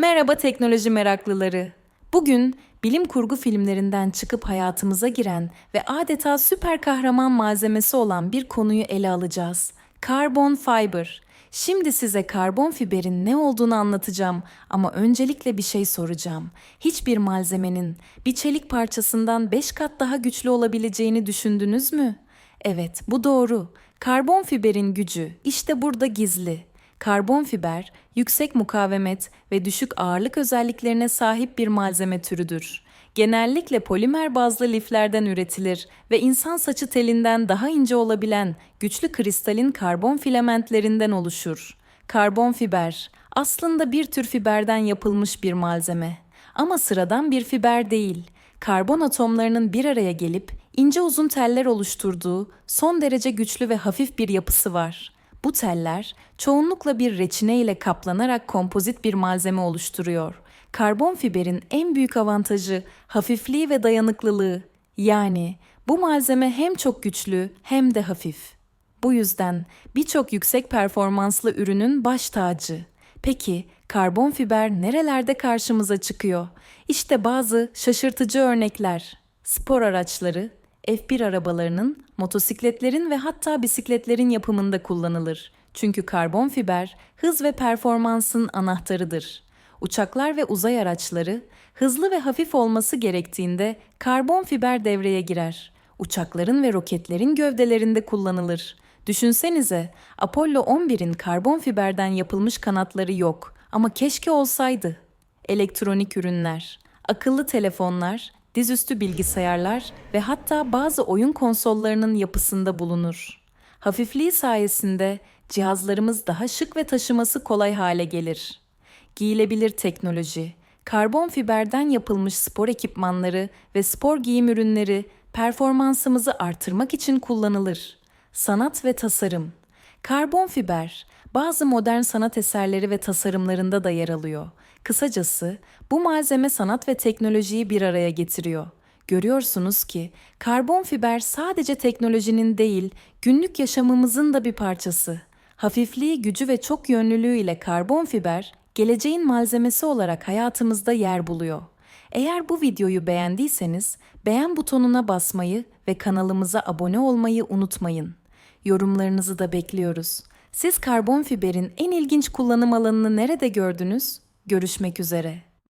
Merhaba teknoloji meraklıları. Bugün bilim kurgu filmlerinden çıkıp hayatımıza giren ve adeta süper kahraman malzemesi olan bir konuyu ele alacağız. Karbon fiber. Şimdi size karbon fiberin ne olduğunu anlatacağım ama öncelikle bir şey soracağım. Hiçbir malzemenin bir çelik parçasından 5 kat daha güçlü olabileceğini düşündünüz mü? Evet, bu doğru. Karbon fiberin gücü işte burada gizli. Karbon fiber, yüksek mukavemet ve düşük ağırlık özelliklerine sahip bir malzeme türüdür. Genellikle polimer bazlı liflerden üretilir ve insan saçı telinden daha ince olabilen güçlü kristalin karbon filamentlerinden oluşur. Karbon fiber aslında bir tür fiberden yapılmış bir malzeme. Ama sıradan bir fiber değil. Karbon atomlarının bir araya gelip ince uzun teller oluşturduğu son derece güçlü ve hafif bir yapısı var. Bu teller çoğunlukla bir reçine ile kaplanarak kompozit bir malzeme oluşturuyor. Karbon fiberin en büyük avantajı hafifliği ve dayanıklılığı. Yani bu malzeme hem çok güçlü hem de hafif. Bu yüzden birçok yüksek performanslı ürünün baş tacı. Peki karbon fiber nerelerde karşımıza çıkıyor? İşte bazı şaşırtıcı örnekler. Spor araçları, F1 arabalarının, motosikletlerin ve hatta bisikletlerin yapımında kullanılır. Çünkü karbon fiber hız ve performansın anahtarıdır. Uçaklar ve uzay araçları hızlı ve hafif olması gerektiğinde karbon fiber devreye girer. Uçakların ve roketlerin gövdelerinde kullanılır. Düşünsenize, Apollo 11'in karbon fiberden yapılmış kanatları yok ama keşke olsaydı. Elektronik ürünler, akıllı telefonlar, dizüstü bilgisayarlar ve hatta bazı oyun konsollarının yapısında bulunur. Hafifliği sayesinde cihazlarımız daha şık ve taşıması kolay hale gelir. Giyilebilir teknoloji, karbon fiberden yapılmış spor ekipmanları ve spor giyim ürünleri performansımızı artırmak için kullanılır. Sanat ve tasarım. Karbon fiber bazı modern sanat eserleri ve tasarımlarında da yer alıyor. Kısacası bu malzeme sanat ve teknolojiyi bir araya getiriyor. Görüyorsunuz ki karbon fiber sadece teknolojinin değil, günlük yaşamımızın da bir parçası. Hafifliği, gücü ve çok yönlülüğü ile karbon fiber geleceğin malzemesi olarak hayatımızda yer buluyor. Eğer bu videoyu beğendiyseniz beğen butonuna basmayı ve kanalımıza abone olmayı unutmayın. Yorumlarınızı da bekliyoruz. Siz karbon fiberin en ilginç kullanım alanını nerede gördünüz? Görüşmek üzere.